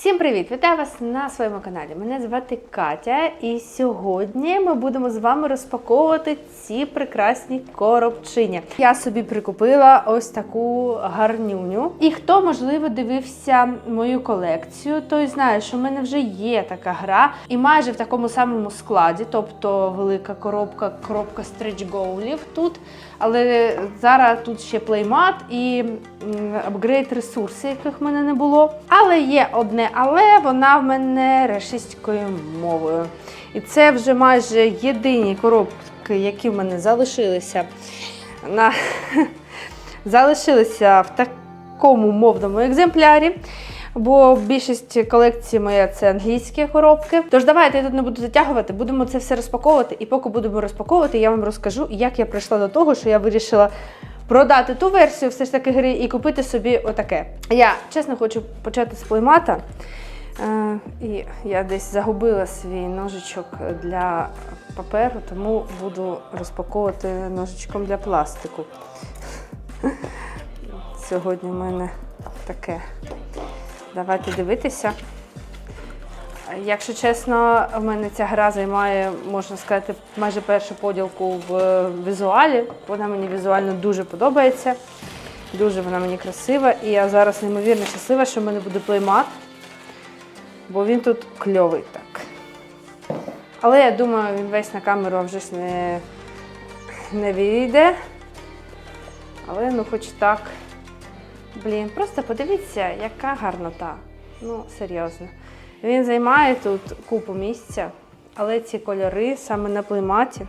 Всім привіт! Вітаю вас на своєму каналі. Мене звати Катя, і сьогодні ми будемо з вами розпаковувати ці прекрасні коробчині. Я собі прикупила ось таку гарнюню. І хто, можливо, дивився мою колекцію, той знає, що в мене вже є така гра, і майже в такому самому складі, тобто велика коробка, коробка стрейч-гоулів тут. Але зараз тут ще плеймат і апгрейд ресурси, яких в мене не було. Але є одне, але вона в мене рашистською мовою. І це вже майже єдині коробки, які в мене залишилися на залишилися в такому мовному екземплярі. Бо більшість колекції моя це англійські коробки. Тож давайте я тут не буду затягувати, будемо це все розпаковувати. І поки будемо розпаковувати, я вам розкажу, як я прийшла до того, що я вирішила продати ту версію все ж таки гри і купити собі отаке. Я чесно хочу почати з плеймата. Е, і я десь загубила свій ножичок для паперу, тому буду розпаковувати ножичком для пластику. Сьогодні в мене таке. Давайте дивитися. Якщо чесно, в мене ця гра займає, можна сказати, майже першу поділку в візуалі. Вона мені візуально дуже подобається. Дуже вона мені красива. І я зараз неймовірно щаслива, що в мене буде плеймат, бо він тут кльовий так. Але я думаю, він весь на камеру вже ж не, не вийде. Але ну хоч так. Блін, просто подивіться, яка гарнота. Ну, серйозно. Він займає тут купу місця, але ці кольори саме на плейматі,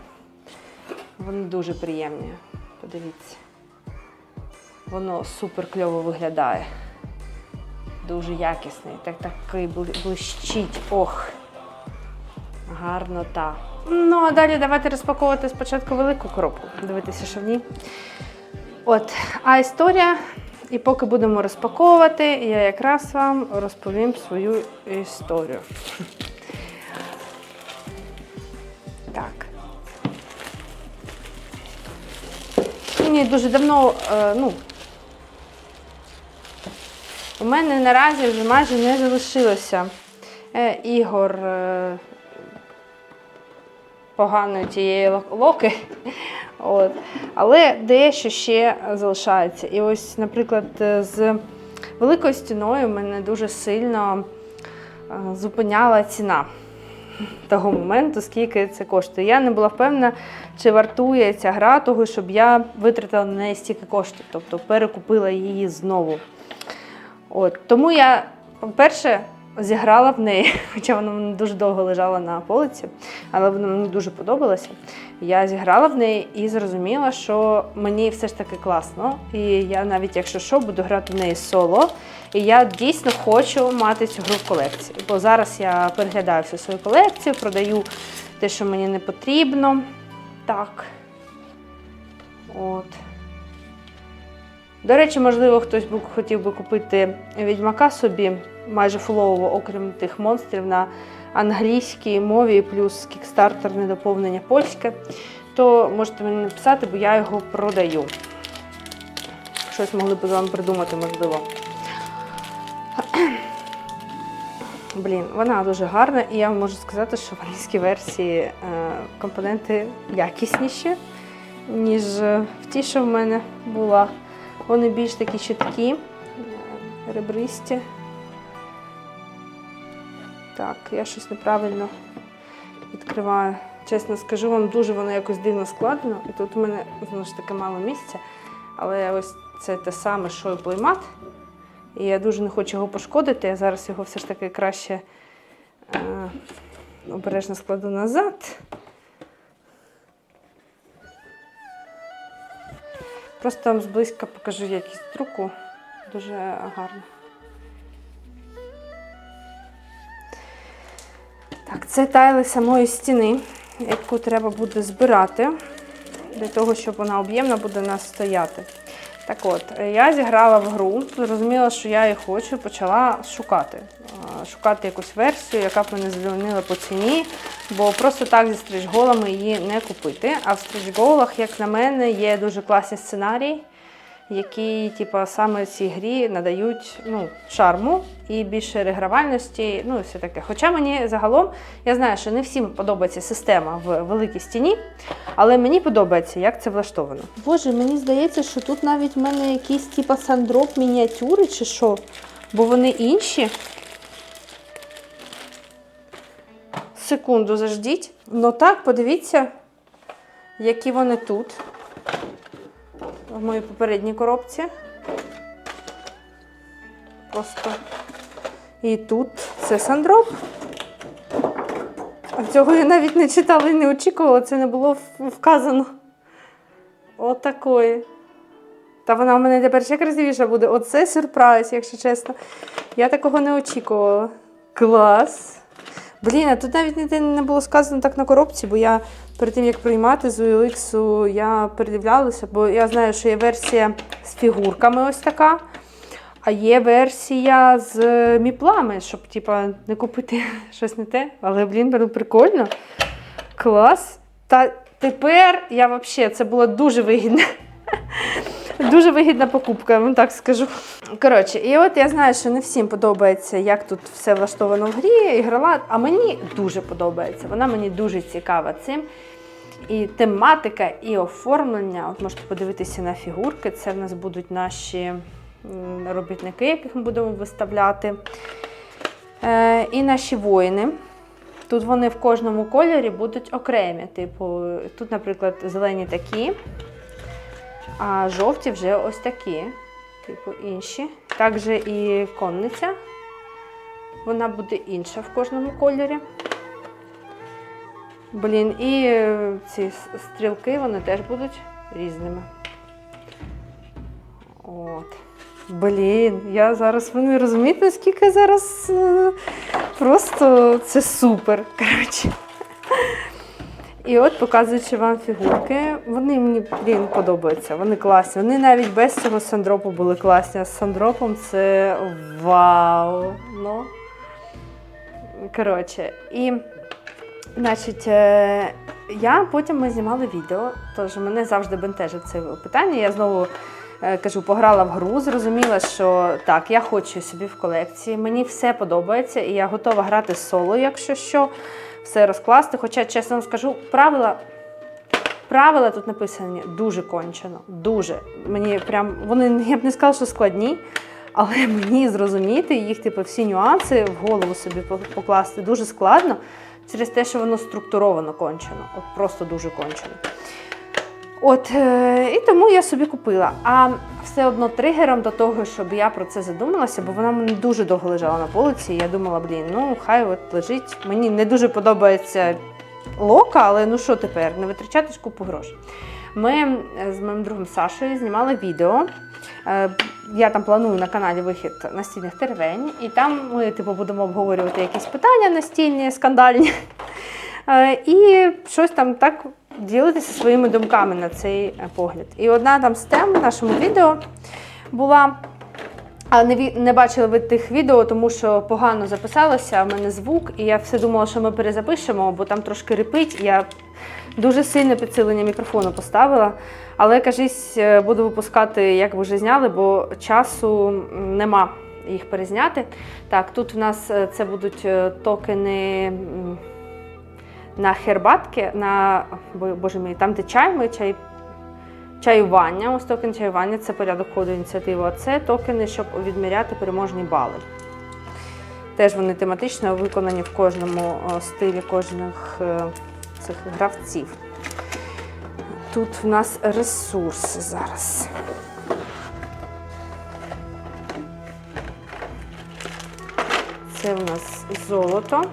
вони дуже приємні. Подивіться. Воно супер кльово виглядає. Дуже якісний. Так такий блищить. Ох. Гарнота. Ну, а далі давайте розпаковувати спочатку велику коробку. Дивитися, що в ній. От, а історія. І поки будемо розпаковувати, я якраз вам розповім свою історію. Так. Мені дуже давно, е, ну, у мене наразі вже майже не залишилося е, ігор е, поганої тієї локи. От. Але дещо ще залишається. І ось, наприклад, з великою стіною мене дуже сильно е, зупиняла ціна того моменту, скільки це коштує. Я не була впевнена, чи вартує ця гра того, щоб я витратила на неї стільки коштів, тобто перекупила її знову. От. Тому я, по-перше, зіграла в неї, хоча вона дуже довго лежала на полиці, але вона мені дуже подобалася. Я зіграла в неї і зрозуміла, що мені все ж таки класно. І я навіть, якщо що, буду грати в неї соло. І я дійсно хочу мати цю гру в колекції. Бо зараз я переглядаю всю свою колекцію, продаю те, що мені не потрібно. Так. От. До речі, можливо, хтось хотів би купити відьмака собі майже фулового, окрім тих монстрів на англійській мові, плюс кікстартерне доповнення польське, то можете мені написати, бо я його продаю. Щось могли б з вами придумати, можливо. Блін, вона дуже гарна, і я вам можу сказати, що в англійській версії е, компоненти якісніші, ніж е, в тій, що в мене була. Вони більш такі чіткі, ребристі. Так, я щось неправильно відкриваю. Чесно скажу вам, дуже воно якось дивно складено. І тут у мене знову ж таки мало місця. Але ось це те саме, що і плеймат. І я дуже не хочу його пошкодити. Я зараз його все ж таки краще е, обережно складу назад. Просто вам зблизька покажу якість друку. Дуже гарно. Так, це тайли самої стіни, яку треба буде збирати для того, щоб вона об'ємно буде у нас стояти. Так от, я зіграла в гру, зрозуміла, що я її хочу, почала шукати. Шукати якусь версію, яка б мене задовольнила по ціні, бо просто так зі стрічголами її не купити. А в стрічголах, як на мене, є дуже класні сценарії, які типу, саме цій грі надають ну, шарму і більше регравальності, ну і все таке. Хоча мені загалом, я знаю, що не всім подобається система в великій стіні, але мені подобається, як це влаштовано. Боже, мені здається, що тут навіть в мене якісь типу сандроп мініатюри чи що, бо вони інші. Секунду заждіть. Ну так, подивіться, які вони тут. В моїй попередній коробці. Просто. І тут це сандроп. А Цього я навіть не читала і не очікувала, це не було вказано. Отакої. Та вона в мене тепер ще красивіша буде. Оце сюрприз, якщо чесно. Я такого не очікувала. Клас! Блін, а тут навіть ніде не було сказано так на коробці, бо я перед тим як приймати з OLX, я передивлялася, бо я знаю, що є версія з фігурками ось така, а є версія з міплами, щоб типа, не купити щось не те. Але, блін, ну, прикольно. Клас. Та тепер я взагалі це було дуже вигідно. Дуже вигідна покупка, я вам так скажу. Коротше, і от я знаю, що не всім подобається, як тут все влаштовано в грі, іграла, а мені дуже подобається. Вона мені дуже цікава цим. І тематика, і оформлення. От можете подивитися на фігурки. Це в нас будуть наші робітники, яких ми будемо виставляти. Е, і наші воїни. Тут вони в кожному кольорі будуть окремі. Типу, тут, наприклад, зелені такі, а жовті вже ось такі, типу інші. Також і конниця. Вона буде інша в кожному кольорі. Блін, і е, ці стрілки вони теж будуть різними. От. Блін, я зараз ви не розумієте, наскільки зараз е, просто це супер. Коротше. І от, показуючи вам фігурки, вони мені блін, подобаються, вони класні. Вони навіть без цього сандропу були класні. А з сандропом це вау. Ну. Коротше, і значить, е, я потім ми знімали відео, тож мене завжди бентежить це питання. Я знову е, кажу, пограла в гру, зрозуміла, що так, я хочу собі в колекції. Мені все подобається, і я готова грати соло, якщо що, все розкласти. Хоча, чесно вам скажу, правила. Правила тут написані дуже кончено. Дуже. Мені прям вони я б не сказала, що складні, але мені зрозуміти їх, типу, всі нюанси в голову собі покласти дуже складно через те, що воно структуровано кончено. От просто дуже кончено. От, е, і тому я собі купила. А все одно тригером до того, щоб я про це задумалася, бо вона мені дуже довго лежала на полиці. І я думала, блін, ну хай от лежить. Мені не дуже подобається лока, але ну що тепер? Не витрачати ж купу грошей. Ми е, з моїм другом Сашою знімали відео. Е, Я там планую на каналі вихід настільних теревень, і там ми типу, будемо обговорювати якісь питання настільні, скандальні. І щось там так ділитися своїми думками на цей е, погляд. І одна там з тем в нашому відео була. А не, не бачили ви тих відео, тому що погано записалося, в мене звук, і я все думала, що ми перезапишемо, бо там трошки репить. Я дуже сильне підсилення мікрофону поставила. Але кажись, е, буду випускати, як ви вже зняли, бо часу нема їх перезняти. Так, тут в нас е, це будуть токени на хербатки, на боже мій, там де чай, ми чай. Чаювання, ось токен чаювання це порядок ходу ініціативи. А це токени, щоб відміряти переможні бали. Теж вони тематично виконані в кожному е, стилі кожних е, цих гравців. Тут в нас ресурси зараз. Це в нас золото.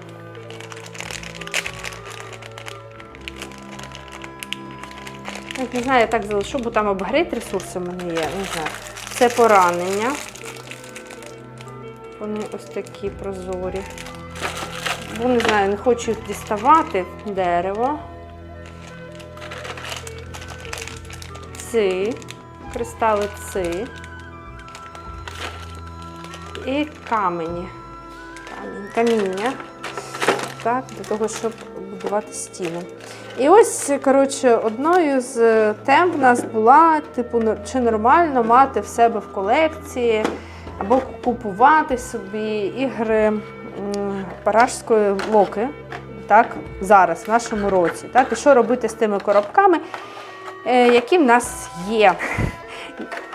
Не знаю, я так залишу, бо там апгрейд ресурси в мене є. Не знаю. Це поранення. Вони ось такі прозорі. Бо не знаю, не хочу їх діставати. Дерево. Ци. Кристали ци. І камені. Каміння. Так, для того, щоб побудувати стіну. І ось, коротше, одною з е, тем в нас була, типу, чи нормально мати в себе в колекції або купувати собі ігри парашської локи, так, зараз, в нашому році. Так, і що робити з тими коробками, е, які в нас є.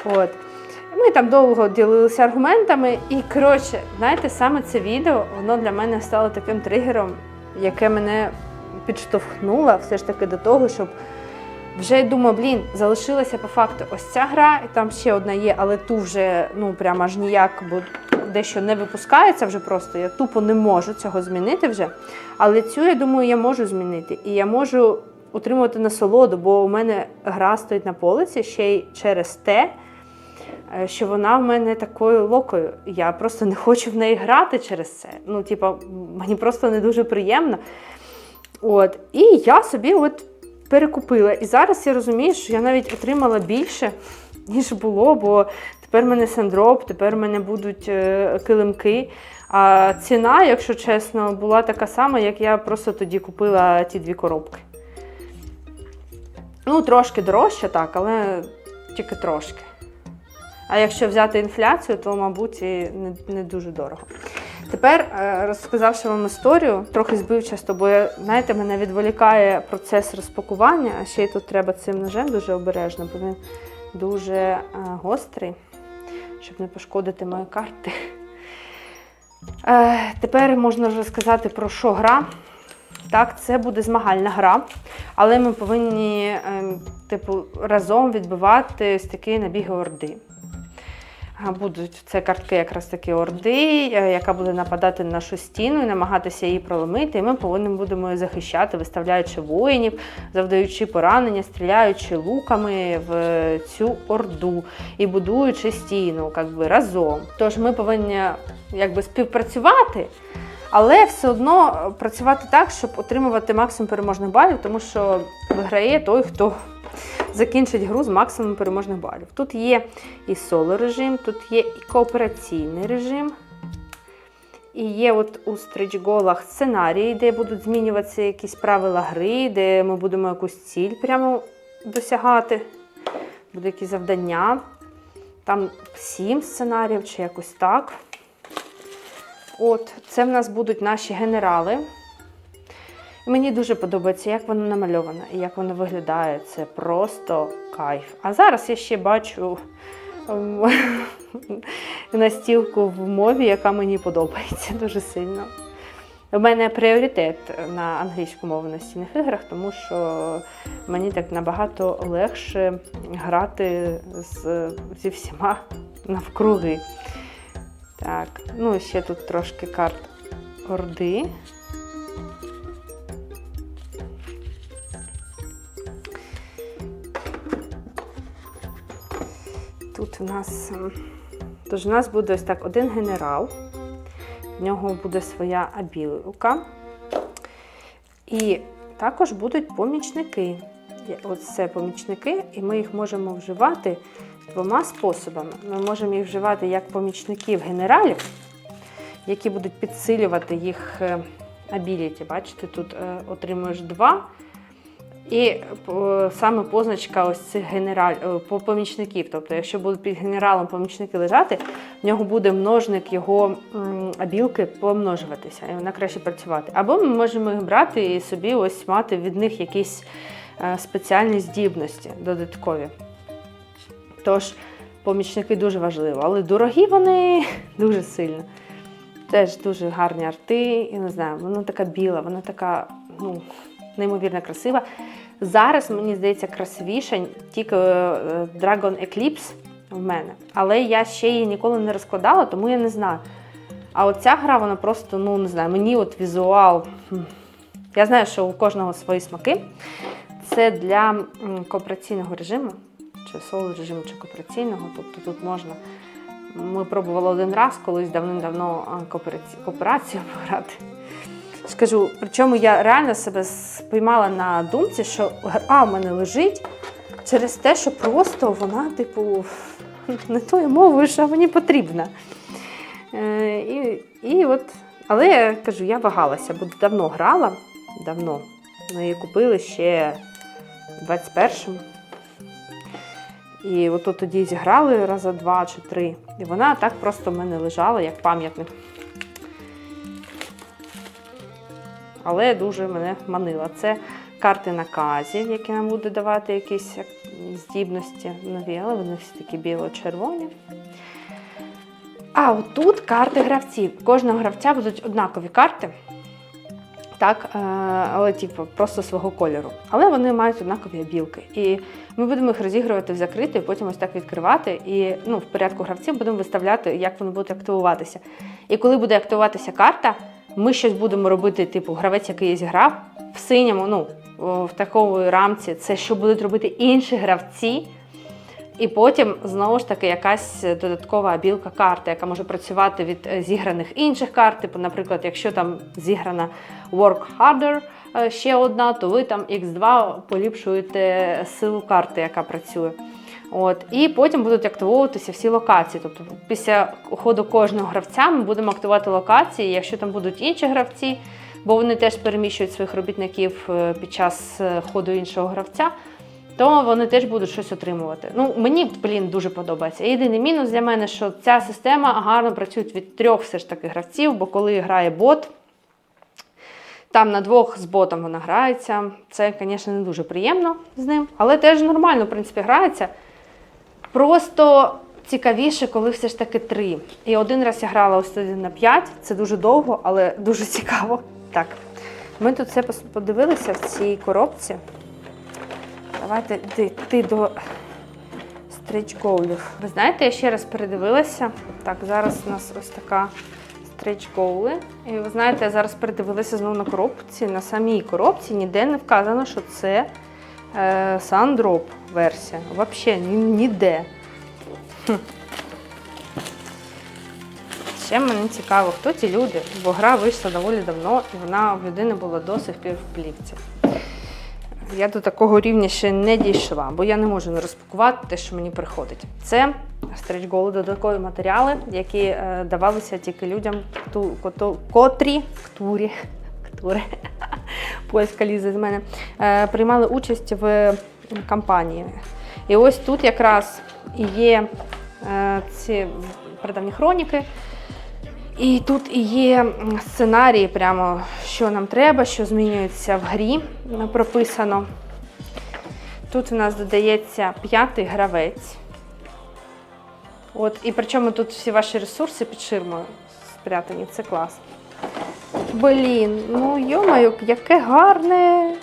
От. Ми там довго ділилися аргументами, і коротше, знаєте, саме це відео воно для мене стало таким тригером, яке мене підштовхнуло все ж таки до того, щоб вже думаю, блін, залишилася по факту ось ця гра, і там ще одна є, але ту вже ну прямо аж ніяк, бо дещо не випускається вже просто. Я тупо не можу цього змінити вже. Але цю, я думаю, я можу змінити. І я можу отримувати насолоду, бо у мене гра стоїть на полиці ще й через те, е, що вона в мене такою локою. Я просто не хочу в неї грати через це. Ну, типа, мені просто не дуже приємно. От. І я собі от перекупила. І зараз я розумію, що я навіть отримала більше, ніж було, бо тепер в мене сендроп, тепер в мене будуть е, килимки. А ціна, якщо чесно, була така сама, як я просто тоді купила ті дві коробки. Ну, трошки дорожче, так, але тільки трошки. А якщо взяти інфляцію, то, мабуть, і не, не дуже дорого. Тепер, е, розказавши вам історію, трохи збивчасто, бо знаєте, мене відволікає процес розпакування, а ще й тут треба цим ножем дуже обережно, бо він дуже е, гострий, щоб не пошкодити мої карти. Е, Тепер можна вже сказати про що гра. Так, це буде змагальна гра, але ми повинні ем, типу, разом відбивати ось такі набіги орди. Будуть це картки якраз таки орди, е, яка буде нападати на нашу стіну і намагатися її проломити. І ми повинні будемо її захищати, виставляючи воїнів, завдаючи поранення, стріляючи луками в цю орду і будуючи стіну як би, разом. Тож ми повинні якби, співпрацювати. Але все одно працювати так, щоб отримувати максимум переможних балів, тому що виграє той, хто закінчить гру з максимумом переможних балів. Тут є і соло режим, тут є і коопераційний режим. І є от у стрічголах сценарії, де будуть змінюватися якісь правила гри, де ми будемо якусь ціль прямо досягати. Буде якісь завдання. Там сім сценаріїв чи якось так. От, це в нас будуть наші генерали. Мені дуже подобається, як воно намальовано і як воно виглядає. Це просто кайф. А зараз я ще бачу ем, настілку в мові, яка мені подобається дуже сильно. У мене пріоритет на англійську мову на стільних іграх, тому що мені так набагато легше грати з, зі всіма навкруги. Так, ну ще тут трошки карт Орди. У нас, ем, тож у нас буде ось так один генерал, в нього буде своя абілка. І також будуть помічники. Оце помічники, і ми їх можемо вживати двома способами. Ми можемо їх вживати як помічників генералів, які будуть підсилювати їх абіліті. Бачите, тут е, отримуєш два. І е, саме позначка ось цих генераль, е, помічників. Тобто, якщо будуть під генералом помічники лежати, в нього буде множник його м, абілки помножуватися, і вона краще працювати. Або ми можемо їх брати і собі ось мати від них якісь е, спеціальні здібності додаткові. Тож, помічники дуже важливо, але дорогі вони дуже сильно. Теж дуже гарні арти, я не знаю, вона така біла, вона така, ну, неймовірно красива. Зараз, мені здається, красивіша тільки е, Dragon Eclipse в мене. Але я ще її ніколи не розкладала, тому я не знаю. А от ця гра, вона просто, ну не знаю, мені от візуал. Я знаю, що у кожного свої смаки. Це для коопераційного режиму, чи соло режиму, чи коопераційного. Тобто тут можна. Ми пробували один раз колись давним-давно кооперацію пограти. Скажу, причому я реально себе спіймала на думці, що гра в мене лежить через те, що просто вона, типу, не тою мовою, що мені потрібна. Е, і, і от, але я кажу, я вагалася, бо давно грала. давно. Ми її купили ще в 21-му. І от тоді зіграли раза два чи три. І вона так просто в мене лежала, як пам'ятник. Але дуже мене манила. Це карти наказів, які нам будуть давати якісь здібності нові, але вони всі такі біло-червоні. А отут карти гравців. Кожного гравця будуть однакові карти. Так, е, але типу, просто свого кольору. Але вони мають однакові обілки. І ми будемо їх розігрувати в закрито, і потім ось так відкривати. І ну, в порядку гравців будемо виставляти, як вони будуть активуватися. І коли буде активуватися карта, ми щось будемо робити, типу, гравець, який зіграв, в синьому, ну, в такому рамці, це що будуть робити інші гравці. І потім знову ж таки якась додаткова білка карти, яка може працювати від зіграних інших карт. Типу, наприклад, якщо там зіграна Work Harder е, ще одна, то ви там X2 поліпшуєте силу карти, яка працює. От, і потім будуть активовуватися всі локації. Тобто, після ходу кожного гравця ми будемо активувати локації. Якщо там будуть інші гравці, бо вони теж переміщують своїх робітників е, під час е, ходу іншого гравця то вони теж будуть щось отримувати. Ну, мені, блін, дуже подобається. Єдиний мінус для мене, що ця система гарно працює від трьох все ж таки гравців, бо коли грає бот, там на двох з ботом вона грається. Це, звісно, не дуже приємно з ним, але теж нормально, в принципі, грається. Просто цікавіше, коли все ж таки три. І один раз я грала ось один на 5, це дуже довго, але дуже цікаво. Так, ми тут все подивилися в цій коробці. Давайте йти до стрейч-гоулів. Ви знаєте, я ще раз передивилася. Так, зараз у нас ось така стрейч-гоули. І ви знаєте, я зараз передивилася знову на коробці. На самій коробці ніде не вказано, що це е, Sandrop версія. Взагалі ніде. Ще мені цікаво, хто ці люди, бо гра вийшла доволі давно, і вона в людини була до сих пір в плівці. Я до такого рівня ще не дійшла, бо я не можу не розпакувати те, що мені приходить. Це Stretch додаткові матеріали, які е, давалися тільки людям, кту, кото- котрі, ктурі, ктури, польська лізе з мене, е, приймали участь в кампанії. І ось тут якраз є е, ці прадавні хроніки. І тут і є сценарії, прямо що нам треба, що змінюється в грі, прописано. Тут у нас додається п'ятий гравець. От, і причому тут всі ваші ресурси під ширмою спрятані, це клас. Блін, ну йомаю, яке гарне.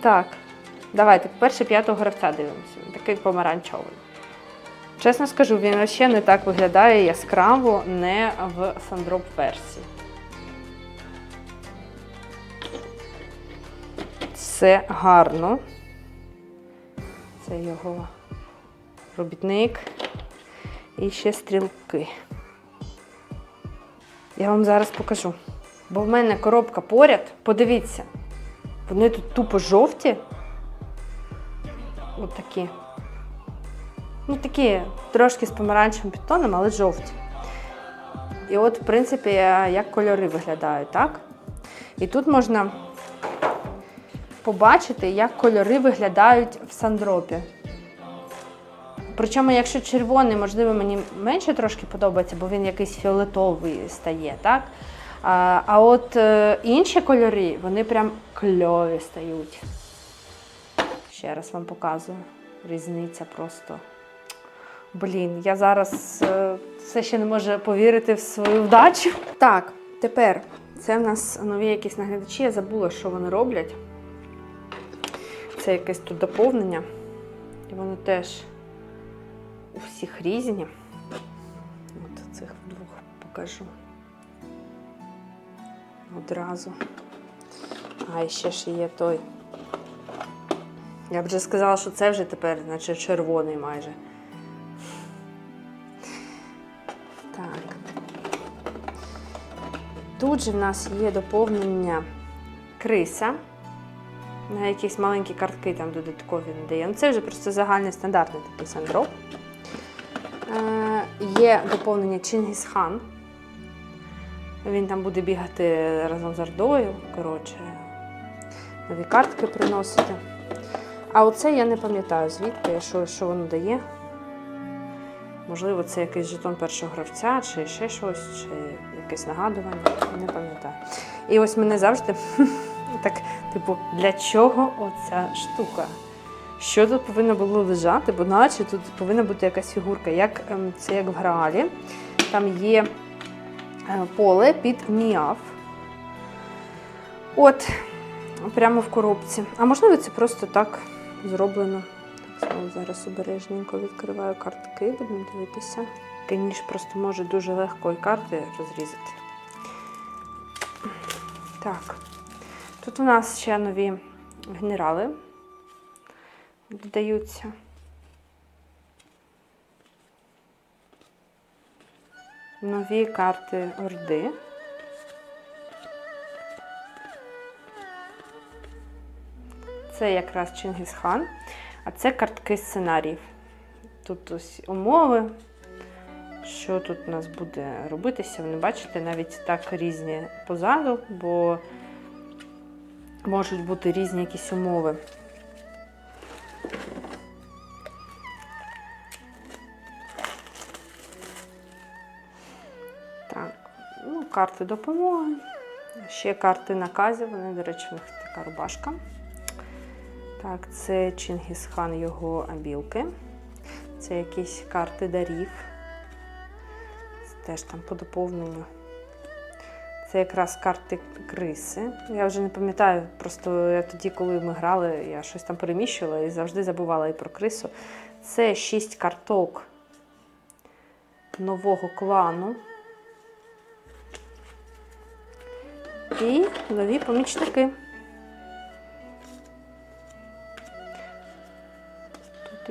Так, давайте, перше п'ятого гравця дивимося. Такий помаранчевий. Чесно скажу, він ще не так виглядає яскраво, не в Сандроп версії. Це гарно. Це його робітник. І ще стрілки. Я вам зараз покажу. Бо в мене коробка поряд. Подивіться, вони тут тупо жовті. От такі. Ну, такі трошки з помаранчевим підтоном, але жовті. І от, в принципі, як кольори виглядають, так? І тут можна побачити, як кольори виглядають в сандропі. Причому, якщо червоний, можливо, мені менше трошки подобається, бо він якийсь фіолетовий стає, так? А, а от е, інші кольори, вони прям кльові стають. Ще раз вам показую. Різниця просто. Блін, я зараз е, все ще не можу повірити в свою вдачу. Так, тепер це в нас нові якісь наглядачі. Я забула, що вони роблять. Це якесь тут доповнення. І воно теж у всіх різні. От цих двох покажу. Одразу. А, і ще ж є той. Я б вже сказала, що це вже тепер, наче червоний майже. Так. Тут же в нас є доповнення криса. На якісь маленькі картки там додаткові не дає. Ну, це вже просто загальний стандартний такий сандроп. Е, є доповнення Чингісхан. Він там буде бігати разом з Ордою. Коротше, нові картки приносити. А оце я не пам'ятаю, звідки, що, що воно дає. Можливо, це якийсь жетон першого гравця, чи ще щось, чи якесь нагадування, не пам'ятаю. І ось мене завжди так, типу, для чого оця штука? Що тут повинно було лежати, бо наче тут повинна бути якась фігурка. Як, ем, це як в граалі. Там є е, поле під міаф. От, прямо в коробці. А можливо, це просто так зроблено. Так, знову зараз обережненько відкриваю картки, будемо дивитися. Такий просто може дуже легко і карти розрізати. Так. Тут у нас ще нові генерали додаються. Нові карти Орди. Це якраз Чингісхан, а це картки сценаріїв. Тут ось умови, що тут у нас буде робитися. Ви бачите, навіть так різні позаду, бо можуть бути різні якісь умови. Ну, карти допомоги. Ще карти наказів, вони, до речі, в них така рубашка. Так, це Чингісхан, його абілки. Це якісь карти дарів. Це теж там по доповненню. Це якраз карти криси. Я вже не пам'ятаю, просто я тоді, коли ми грали, я щось там переміщувала і завжди забувала і про крису. Це шість карток нового клану. І нові помічники.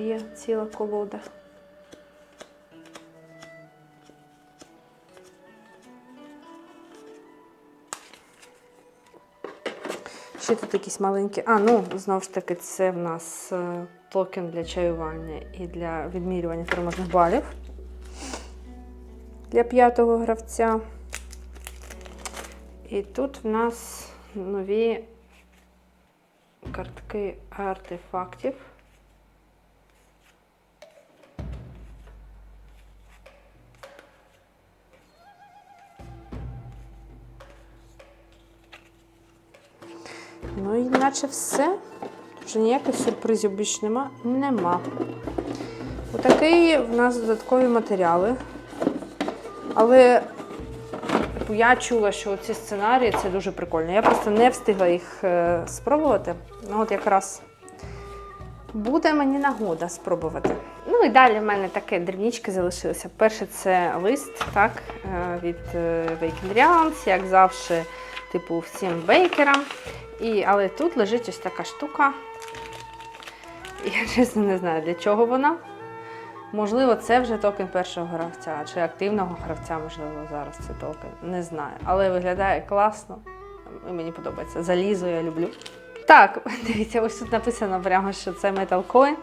Є ціла колода. Ще тут якісь маленькі. А, ну, знову ж таки, це в нас е, токен для чаювання і для відмірювання переможних балів для п'ятого гравця. І тут в нас нові картки артефактів. Наче все. Вже ніяких сюрпризів більш нема. Нема. Отакий в нас додаткові матеріали. Але я чула, що ці сценарії це дуже прикольно. Я просто не встигла їх е, спробувати. Ну от якраз буде мені нагода спробувати. Ну і далі в мене таке дрібнички залишилися. Перше це лист так, е, від е, Awakened Realms, як завжди, типу, всім бейкерам. І, але тут лежить ось така штука. Я чесно не знаю, для чого вона. Можливо, це вже токен першого гравця, чи активного гравця, можливо, зараз це токен. Не знаю. Але виглядає класно. І мені подобається. Залізо я люблю. Так, дивіться, ось тут написано прямо, що це Coin,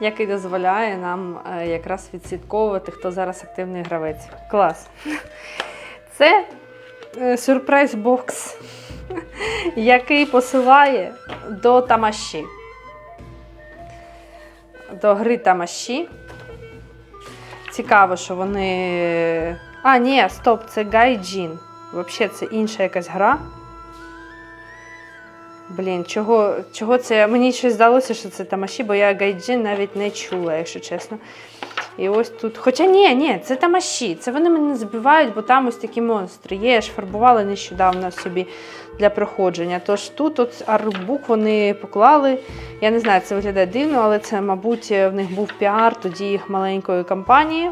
який дозволяє нам е, якраз відслідковувати, хто зараз активний гравець. Клас. Це е, сюрприз бокс, який посилає до тамаші. До гри тамаші. Цікаво, що вони. А, ні, стоп, це Гайджін. Взагалі, це інша якась гра. Блін, чого, чого це? Мені щось здалося, що це тамаші, бо я Гайджін навіть не чула, якщо чесно. І ось тут. Хоча ні, ні, це тамаші. Це вони мене збивають, бо там ось такі монстри. Є, я ж фарбувала нещодавно собі для проходження. Тож тут от арбук вони поклали. Я не знаю, це виглядає дивно, але це, мабуть, в них був піар тоді їх маленької компанії.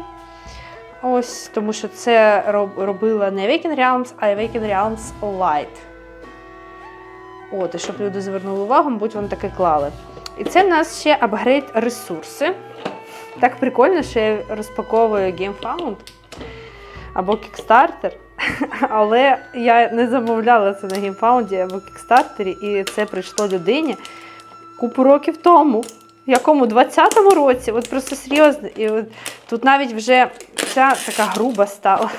Ось, тому що це робила не Awaken Realms, а Awaken Realms Light. От, і щоб люди звернули увагу, мабуть, вони таке клали. І це в нас ще апгрейд ресурси. Так прикольно, що я розпаковую GameFound або Kickstarter. Але я не замовляла це на GameFound або Kickstarter, і це прийшло людині купу років тому. В якому 20-му році, от просто серйозно. І от тут навіть вже ця така груба стала.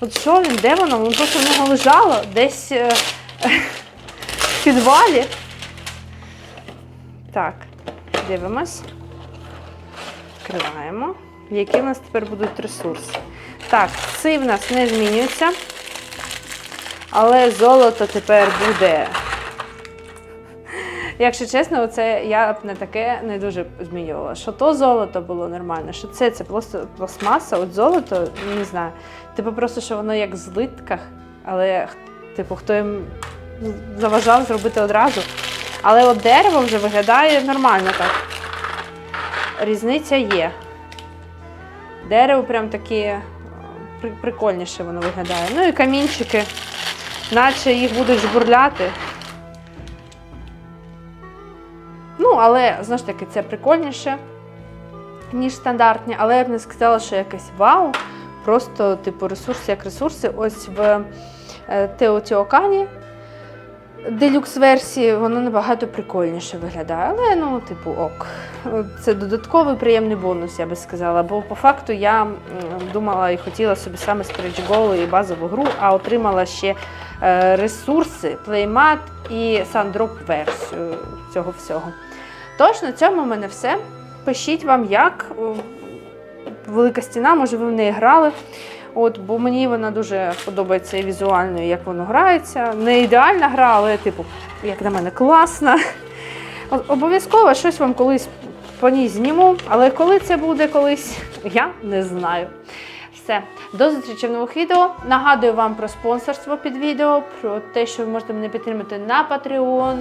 От що він, де воно? Воно просто в нього лежало десь е, в підвалі. Так, дивимось. Відкриваємо. Які в нас тепер будуть ресурси? Так, цей в нас не змінюється. Але золото тепер буде. Якщо чесно, оце я б на таке не дуже змінювала. Що то золото було нормально, що це, це просто пластмаса, от золото, не знаю. Типу просто, що воно як в злитках, але типу, хто їм заважав зробити одразу. Але от дерево вже виглядає нормально так. Різниця є. Дерево прям таке е, прикольніше воно виглядає. Ну і камінчики, наче їх будуть жбурляти. Ну, але знову ж таки, це прикольніше, ніж стандартні, але я б не сказала, що якесь вау. Просто, типу, ресурси як ресурси. Ось в е, Теотіокані делюкс версії воно набагато прикольніше виглядає. Але ну, типу, ок. Це додатковий приємний бонус, я би сказала. Бо по факту я думала і хотіла собі саме Goal і базову гру, а отримала ще е, ресурси, плеймат і сандроп версію цього всього. Тож на цьому в мене все. Пишіть вам, як велика стіна, може ви в неї грали. От, бо мені вона дуже подобається візуально, як воно грається. Не ідеальна гра, але, типу, як на мене, класна. Обов'язково щось вам колись по ній зніму, але коли це буде колись, я не знаю. Все, до зустрічі в нових відео. Нагадую вам про спонсорство під відео, про те, що ви можете мене підтримати на Patreon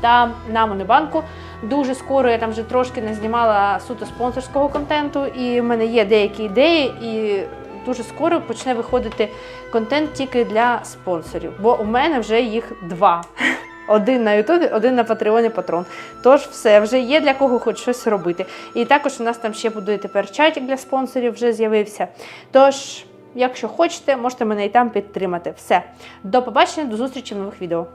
та на Монобанку. Дуже скоро я там вже трошки не знімала суто спонсорського контенту, і в мене є деякі ідеї, і дуже скоро почне виходити контент тільки для спонсорів, бо у мене вже їх два. Один на Ютубі, один на Патреоні Патрон. Тож все, вже є для кого хоч щось робити. І також у нас там ще буде тепер чатик для спонсорів, вже з'явився. Тож, якщо хочете, можете мене і там підтримати. Все. До побачення, до зустрічі в нових відео.